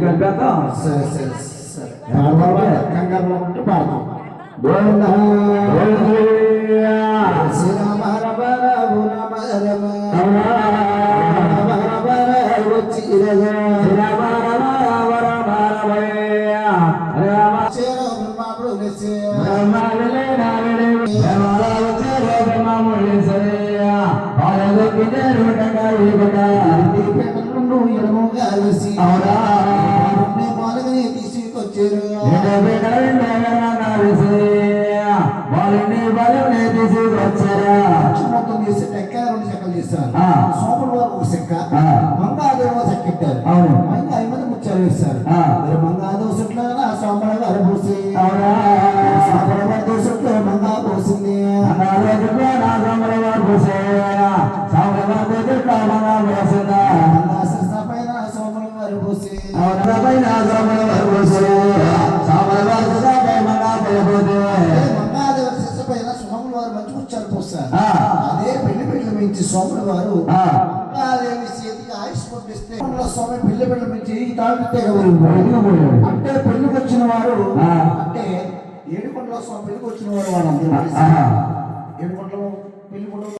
కలిపేద్దాం. సరే సరే సరే. ఉంటే పాడదాం గోవింద శ్రీరామ రమ రఘు రమ రమ రమ రమ వచ్చి శ్రీరామ బ్రహ్మాపుడు రెండు ఎడము కలిసి పాలకని తీసుకొచ్చారు మొత్తం చేసి టెక్క రెండు చెక్కలు చేస్తారు ఆ. సోమల వారు ఒక చెక్క ఆ. మంగాదేవ చెక్క ఇట్టారు అవును. మంగ ఐదు మంది ముచ్చారు వేస్తారు ఆ. మరి మంగాదేవ చెట్ల సోమల వారు పూసి సోమల వారి దోసట్లో మంగా పోసింది మంగా అదే పెళ్ళి పెళ్ళి మించి సోమల వారు. మంగాదేవి చేతికి ఆయుష్ పంపిస్తే స్వామి పెళ్ళి పెళ్ళి మించి తాగితే అంటే పెళ్ళికి వచ్చిన వారు. అంటే ఏడుకొండల స్వామి పెళ్ళికి వచ్చిన వారు వాళ్ళందరూ